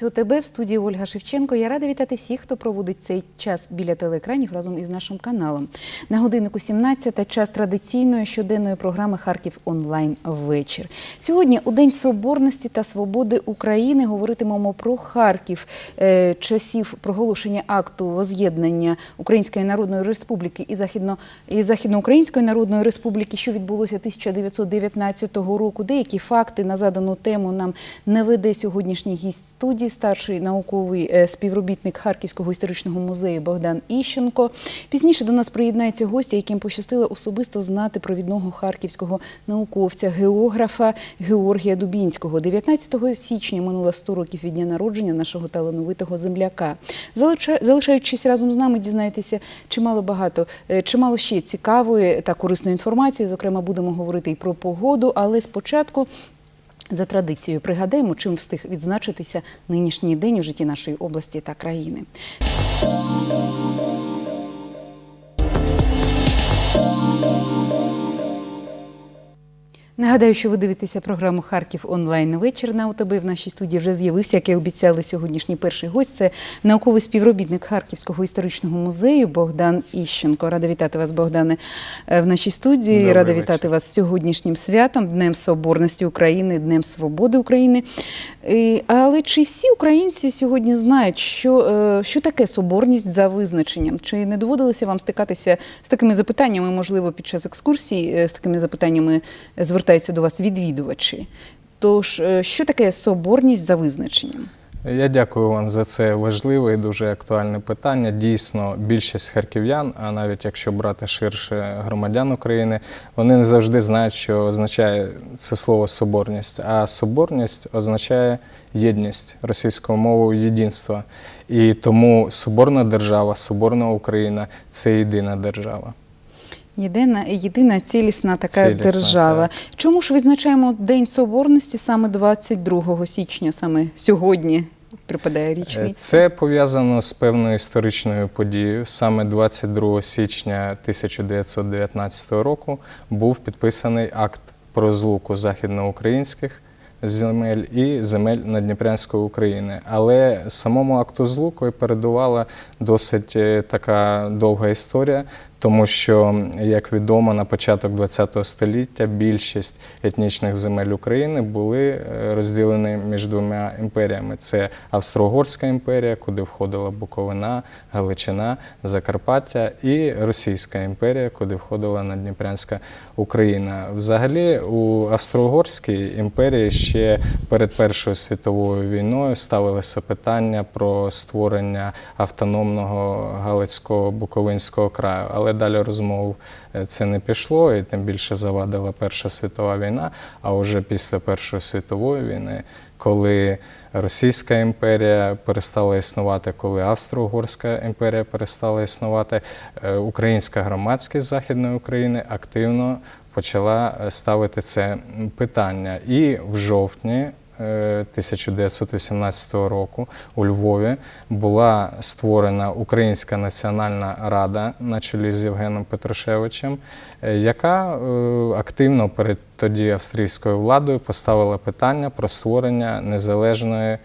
дивитесь ОТБ в студії Ольга Шевченко. Я рада вітати всіх, хто проводить цей час біля телеекранів разом із нашим каналом. На годиннику 17 час традиційної щоденної програми Харків онлайн вечір. Сьогодні у День Соборності та Свободи України говоритимемо про Харків е, часів проголошення акту воз'єднання Української Народної Республіки і Західно і Західноукраїнської Народної Республіки, що відбулося 1919 року. Деякі факти на задану тему нам наведе сьогоднішній гість студії, старший науковий е, співробітник Харківського історичного музею Богдан Іщенко. Пізніше до нас приєднаються гості, яким пощастило особисто знати провідного харківського науковця, географа Георгія Дубінського. 19 січня минуло 100 років від дня народження нашого талановитого земляка. Залиша- Залишаючись разом з нами, дізнаєтеся чимало багато, е, чимало ще цікавої та корисної інформації. Зокрема, будемо говорити і про погоду, але спочатку. За традицією пригадаємо, чим встиг відзначитися нинішній день у житті нашої області та країни. Нагадаю, що ви дивитеся програму Харків онлайн вечір на ОТБ. В нашій студії вже з'явився, як і обіцяли сьогоднішній перший гость. Це науковий співробітник Харківського історичного музею Богдан Іщенко. Рада вітати вас, Богдане, е, в нашій студії. Добрий Рада вечір. вітати вас сьогоднішнім святом, Днем Соборності України, Днем Свободи України. Але чи всі українці сьогодні знають, що, е, що таке соборність за визначенням? Чи не доводилося вам стикатися з такими запитаннями, можливо, під час екскурсії е, з такими запитаннями звертаються до вас відвідувачі? Тож, е, що таке соборність за визначенням? Я дякую вам за це важливе і дуже актуальне питання. Дійсно, більшість харків'ян, а навіть якщо брати ширше громадян України, вони не завжди знають, що означає це слово соборність. А соборність означає єдність російською мовою єдинство. І тому соборна держава, соборна Україна це єдина держава. Єдина, єдина цілісна така Цілісна, держава. так. Чому ж відзначаємо День Соборності саме 22 січня, саме сьогодні припадає Е, річниця? Це пов'язано з певною історичною подією. Саме 22 січня 1919 року був підписаний акт про злуку західноукраїнських земель і земель Надніпрянської України. Але самому акту злуку передувала досить е, така довга історія. Тому що, як відомо, на початок ХХ століття більшість етнічних земель України були е, розділені між двома імперіями: це Австро-Угорська імперія, куди входила Буковина, Галичина, Закарпаття, і Російська імперія, куди входила Надніпрянська Україна. Взагалі, у Австро-Угорській імперії ще перед Першою світовою війною ставилося питання про створення автономного Галицького Буковинського краю. Але далі розмов е, це не пішло, і тим більше завадила Перша світова війна. А вже після Першої світової війни, коли Російська імперія перестала існувати, коли Австро-Угорська імперія перестала існувати, е, українська громадськість Західної України активно почала е, ставити це питання. І в жовтні 1918 року у Львові була створена Українська національна рада на чолі з Євгеном Петрушевичем, е, яка е, активно перед тоді австрійською владою поставила питання про створення незалежної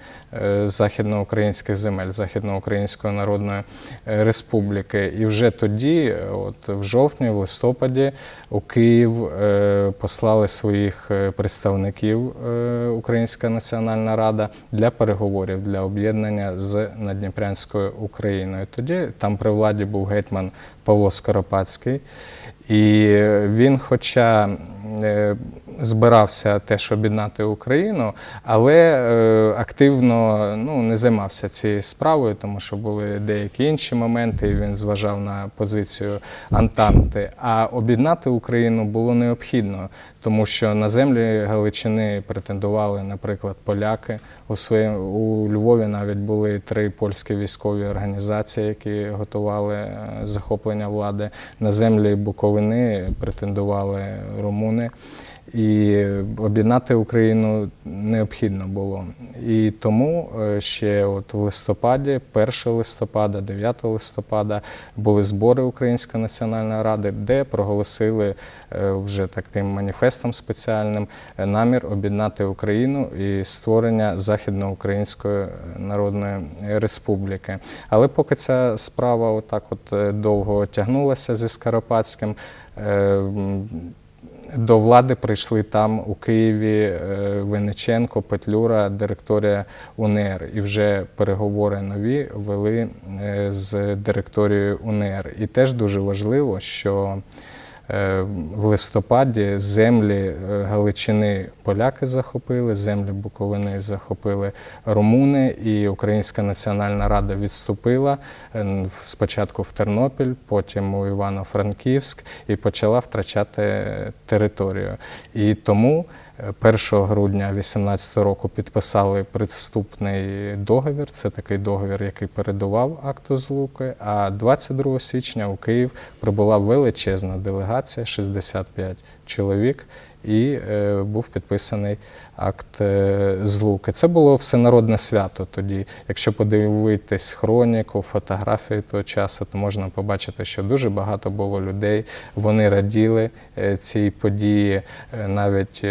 західноукраїнських земель Західноукраїнської Народної е, Республіки. І вже тоді, е, от в жовтні, в листопаді, у Київ е, послали своїх е, представників е, Українська національна рада для переговорів для об'єднання з Надніпрянською Україною. Тоді там при владі був гетьман Павло Скоропадський. І він, хоча е, збирався теж об'єднати Україну, але е, активно ну, не займався цією справою, тому що були деякі інші моменти, і він зважав на позицію Антанти. А об'єднати Україну було необхідно, тому що на землі Галичини претендували, наприклад, поляки. У своєму у Львові навіть були три польські військові організації, які готували е, захоплення влади. На землі Буковини претендували румуни. І об'єднати Україну необхідно було. І тому е, ще от в листопаді, 1 листопада, 9 листопада були збори Української національної ради, де проголосили е, вже таким маніфестом спеціальним е, намір об'єднати Україну і створення Західноукраїнської Народної Республіки. Але поки ця справа отак от довго тягнулася зі Скоропадським. До влади прийшли там у Києві е, Винниченко, Петлюра, директорія УНР. І вже переговори нові вели е, з директорією УНР. І теж дуже важливо, що в листопаді землі е, Галичини поляки захопили, землі Буковини захопили румуни, і Українська Національна Рада відступила е, спочатку в Тернопіль, потім у Івано-Франківськ і почала втрачати е, територію. І тому е, 1 грудня 2018 року підписали приступний договір. Це такий договір, який передував акту злуки. А 22 січня у Київ прибула величезна делегація, 65 чоловік, і е, був підписаний акт е, злуки. Це було всенародне свято тоді. Якщо подивитись хроніку, фотографії того часу, то можна побачити, що дуже багато було людей. Вони раділи е, цій події. Навіть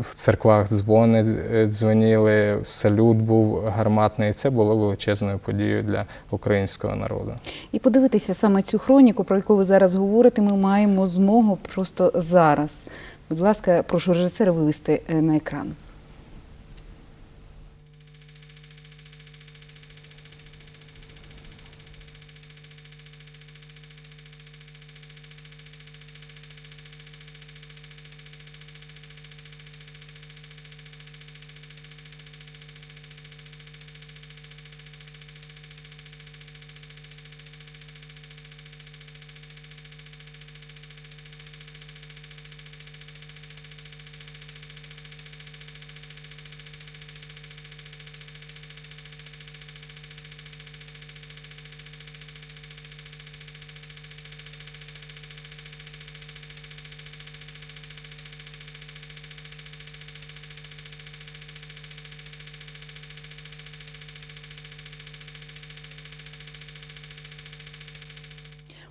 в церквах дзвони дзвоніли, салют був гарматний. Це було величезною подією для українського народу. І подивитися саме цю хроніку, про яку ви зараз говорите, ми маємо змогу просто зараз. Будь ласка, прошу режисера вивести е, на екран.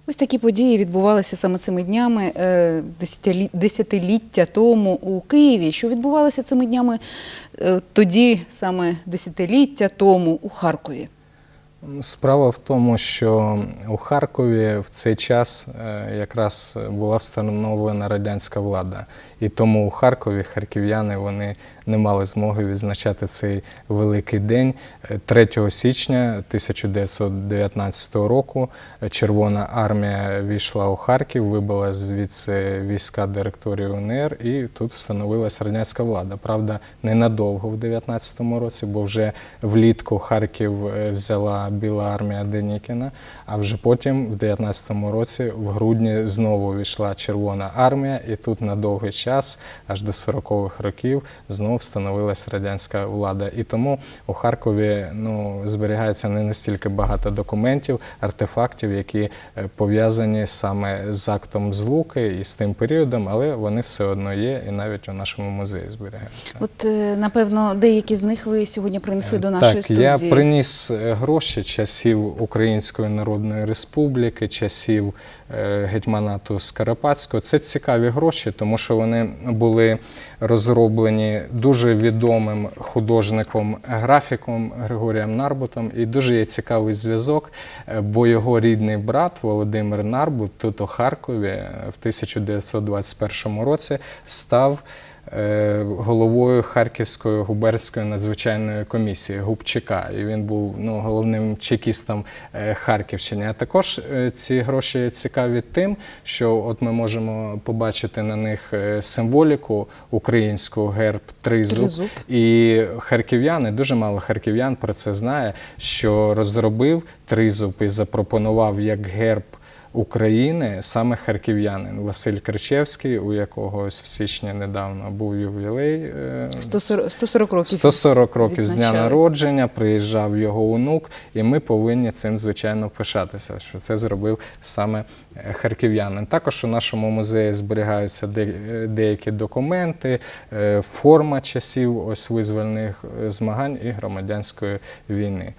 Ось такі події відбувалися саме цими днями е, десятиліття тому у Києві. Що відбувалося цими днями е, тоді, саме десятиліття тому у Харкові? Справа в тому, що у Харкові в цей час е, якраз була встановлена радянська влада, і тому у Харкові харків'яни вони не мали змоги відзначати цей великий день. Е, 3 січня 1919 року Червона армія війшла у Харків, вибила звідси війська директорії УНР, і тут встановилась радянська влада. Правда, ненадовго в 19-му році, бо вже влітку Харків е, взяла Біла армія Денікіна, а вже потім, в 19-му році, в грудні знову війшла Червона армія, і тут на довгий час, аж до 40-х років, знову встановилась радянська влада. І тому у Харкові ну, зберігається не настільки багато документів, артефактів, які е, пов'язані саме з актом злуки і з тим періодом, але вони все одно є і навіть у нашому музеї зберігаються. От, е, напевно, деякі з них ви сьогодні принесли до нашої так, студії. я приніс е, гроші часів Української Народної Республіки, часів е, гетьманату Скоропадського. Це цікаві гроші, тому що вони були розроблені дуже відомим художником графіком Григорієм Нарбутом. І дуже є цікавий зв'язок, е, бо його рідний брат Володимир Нарбут тут у Харкові е, в 1921 році став головою Харківської губернської надзвичайної комісії Губчика. І він був ну, головним чекістом е, Харківщини. А також е, ці гроші цікаві тим, що от ми можемо побачити на них е, символіку українську герб тризуб. Тризуб. І харків'яни, дуже мало харків'ян про це знає, що розробив тризуб і запропонував як герб України саме харків'янин Василь Кричевський, у якого ось в січні недавно був ювілей. е, 140, 140 років. 140 років з дня народження, приїжджав його онук, і ми повинні цим, звичайно, пишатися, що це зробив саме е, харків'янин. Також у нашому музеї зберігаються де- деякі документи, е, форма часів ось визвольних змагань і громадянської війни.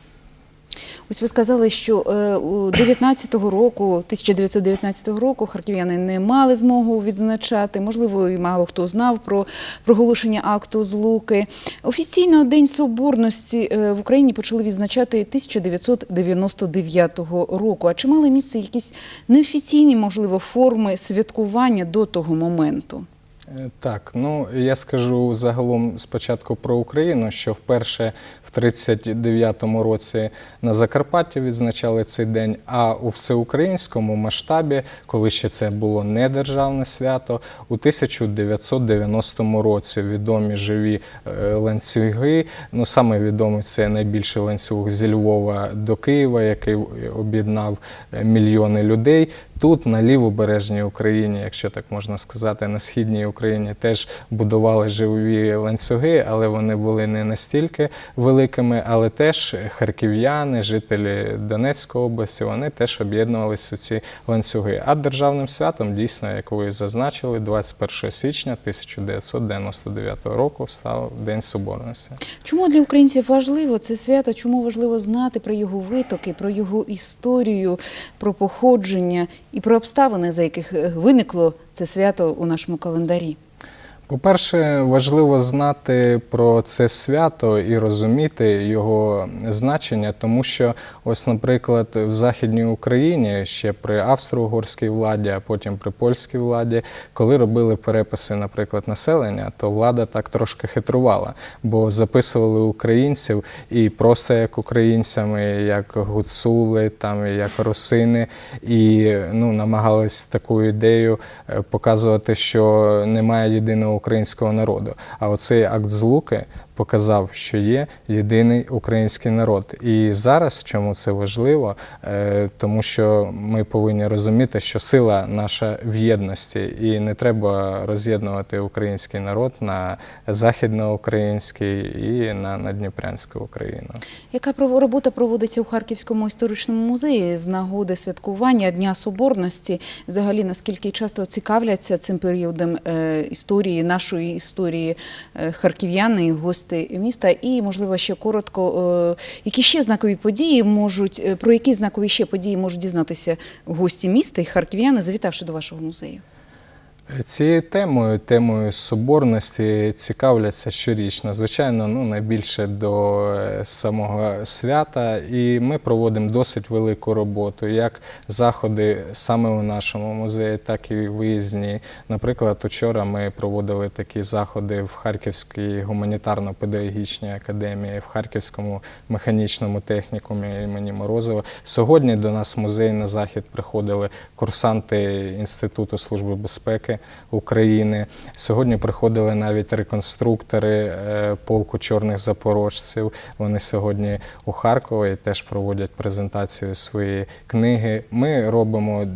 Ось ви сказали, що е, у 19-го року, 1919 року харків'яни не мали змогу відзначати. Можливо, і мало хто знав про проголошення акту злуки. Офіційно День Соборності е, в Україні почали відзначати 1999 року. А чи мали місце якісь неофіційні, можливо, форми святкування до того моменту? Е, Так, ну я скажу загалом спочатку про Україну, що вперше в 39-му році на Закарпатті відзначали цей день, а у всеукраїнському масштабі, коли ще це було не державне свято, у 1990 році відомі живі е, ланцюги. Ну саме відомий це найбільший ланцюг зі Львова до Києва, який об'єднав е, мільйони людей. Тут на лівобережній Україні, якщо так можна сказати, на східній Україні теж будували живі ланцюги, але вони були не настільки великими. Але теж харків'яни, жителі Донецької області, вони теж об'єднувалися у ці ланцюги. А державним святом, дійсно, як ви зазначили, 21 січня 1999 року став День Соборності. Чому для українців важливо це свято? Чому важливо знати про його витоки, про його історію, про походження і про обставини, за яких е, виникло це свято у нашому календарі? По-перше, важливо знати про це свято і розуміти його значення, тому що, ось, наприклад, в Західній Україні ще при австро-угорській владі, а потім при польській владі, коли робили переписи, наприклад, населення, то влада так трошки хитрувала, бо записували українців і просто як українцями, як гуцули, там як русини, і ну намагались таку ідею е, показувати, що немає єдиного українського народу. А оцей акт злуки показав, що є єдиний український народ. І зараз чому це важливо? Е, Тому що ми повинні розуміти, що сила наша в єдності, і не треба роз'єднувати український народ на західноукраїнський і на надніпрянську Україну. Яка робота проводиться у Харківському історичному музеї з нагоди святкування Дня Соборності? Взагалі, наскільки часто цікавляться цим періодом е, історії, нашої історії е, харків'яни і гості міста? І, можливо, ще коротко, е, які ще знакові події можуть, е, про які знакові ще події можуть дізнатися гості міста і харків'яни, завітавши до вашого музею? Цією темою, темою соборності цікавляться щорічно. Звичайно, ну найбільше до е, самого свята, і ми проводимо досить велику роботу, як заходи саме у нашому музеї, так і виїзні. Наприклад, учора ми проводили такі заходи в Харківській гуманітарно-педагогічній академії, в Харківському механічному технікумі імені Морозова. Сьогодні до нас в музей на захід приходили курсанти Інституту служби безпеки України. Сьогодні приходили навіть реконструктори е, полку чорних запорожців. Вони сьогодні у Харкові теж проводять презентацію своєї книги. Ми робимо е,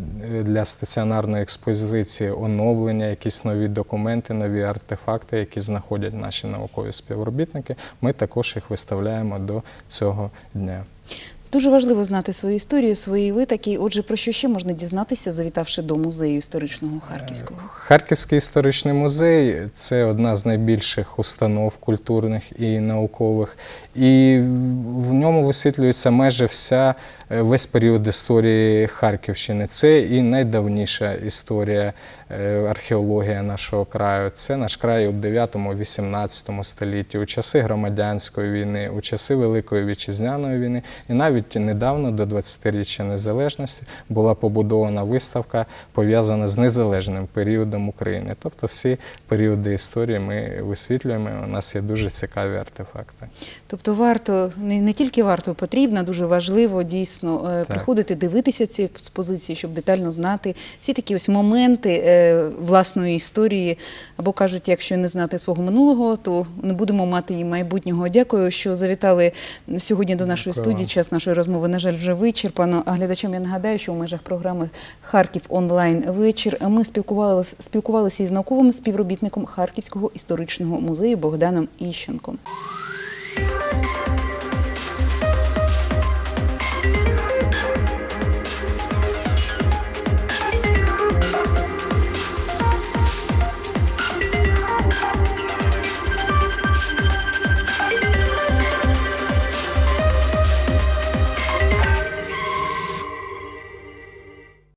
для стаціонарної експозиції оновлення, якісь нові документи, нові артефакти, які знаходять наші наукові співробітники. Ми також їх виставляємо до цього дня. Дуже важливо знати свою історію, свої витоки. Отже, про що ще можна дізнатися, завітавши до музею історичного Харківського? Харківський історичний музей це одна з найбільших установ культурних і наукових, і в ньому висвітлюється майже вся е, весь період історії Харківщини. Це і найдавніша історія е, археологія нашого краю. Це наш край у 9-18 столітті, у часи громадянської війни, у часи Великої вітчизняної війни, і навіть недавно, до 20-річчя незалежності, була побудована виставка пов'язана з незалежним періодом України. Тобто всі періоди історії ми висвітлюємо. У нас є дуже цікаві артефакти. Тобто варто не тільки варто, потрібно, дуже важливо дійсно дійсно е, приходити, дивитися ці експозиції, щоб детально знати всі такі ось моменти е, власної історії. Або кажуть, якщо не знати свого минулого, то не будемо мати і майбутнього. Дякую, що завітали сьогодні до нашої Дякую студії. Час нашої розмови, на жаль, вже вичерпано. А глядачам я нагадаю, що у межах програми Харків онлайн вечір ми спілкувалися, спілкувалися із науковим співробітником Харківського історичного музею Богданом Іщенком.